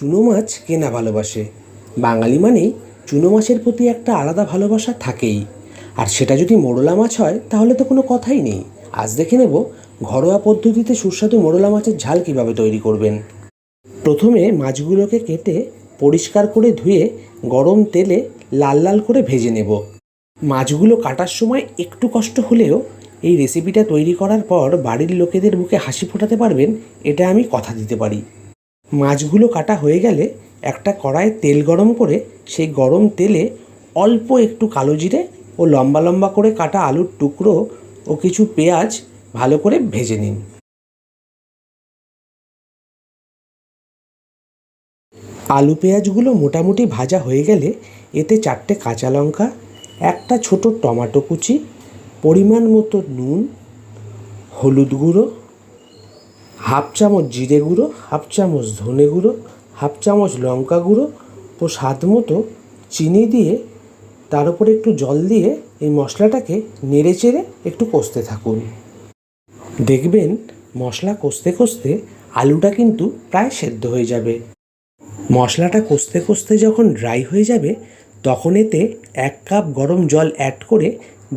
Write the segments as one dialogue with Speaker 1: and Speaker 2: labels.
Speaker 1: চুনো মাছ কে না ভালোবাসে। বাঙালি মানেই চুনো মাছের প্রতি একটা আলাদা ভালোবাসা থাকেই। আর সেটা যদি মোরলা মাছ হয়, তাহলে তো কোনো কথাই নেই। আজ দেখে নেব ঘরোয়া পদ্ধতিতে সুস্বাদু মোরলা মাছের ঝাল কীভাবে তৈরি করবেন। প্রথমে মাছগুলোকে কেটে পরিষ্কার করে ধুয়ে গরম তেলে লাল লাল করে ভেজে নেব। মাছগুলো কাটার সময় একটু কষ্ট হলেও এই রেসিপিটা তৈরি করার পর বাড়ির লোকেদের মুখে হাসি ফোটাতে পারবেন, এটা আমি কথা দিতে পারি। মাছগুলো কাটা হয়ে গেলে একটা কড়ায় তেল গরম করে সেই গরম তেলে অল্প একটু কালো জিরে ও লম্বা লম্বা করে কাটা আলুর টুকরো ও কিছু পেঁয়াজ ভালো করে ভেজে নিন। আলু পেঁয়াজগুলো মোটামুটি ভাজা হয়ে গেলে এতে চারটে কাঁচা লঙ্কা, একটা ছোট টমেটো কুচি, পরিমাণ মতো নুন, হলুদ গুঁড়ো হাফ চামচ জিরে গুঁড়ো, হাফ চামচ ধনে গুঁড়ো, হাফ চামচ লঙ্কা গুঁড়ো ও স্বাদ মতো চিনি দিয়ে তার উপরে একটু জল দিয়ে এই মশলাটাকে নেড়ে চেড়ে একটু কষতে থাকুন। দেখবেন মশলা কষতে কষতে আলুটা কিন্তু প্রায় সেদ্ধ হয়ে যাবে। মশলাটা কষতে কষতে যখন ড্রাই হয়ে যাবে, তখন এতে এক কাপ গরম জল অ্যাড করে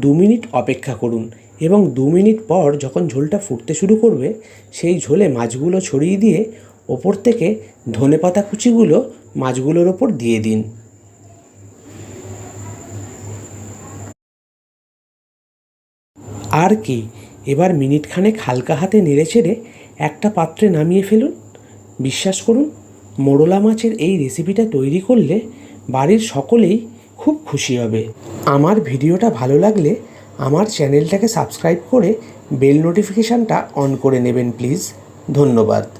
Speaker 1: দু মিনিট অপেক্ষা করুন। এবং দু মিনিট পর যখন ঝোলটা ফুটতে শুরু করবে, সেই ঝোলে মাছগুলো ছড়িয়ে দিয়ে ওপর থেকে ধনেপাতা কুচিগুলো মাছগুলোর ওপর দিয়ে দিন। আর কি, এবার মিনিট খানেক হালকা হাতে নেড়ে চেড়ে একটা পাত্রে নামিয়ে ফেলুন। বিশ্বাস করুন, মোরলা মাছের এই রেসিপিটা তৈরি করলে বাড়ির সকলেই খুব খুশি হবে। আমার ভিডিওটা ভালো লাগলে আমার চ্যানেলটাকে সাবস্ক্রাইব করে বেল নোটিফিকেশানটা অন করে নেবেন প্লিজ। ধন্যবাদ।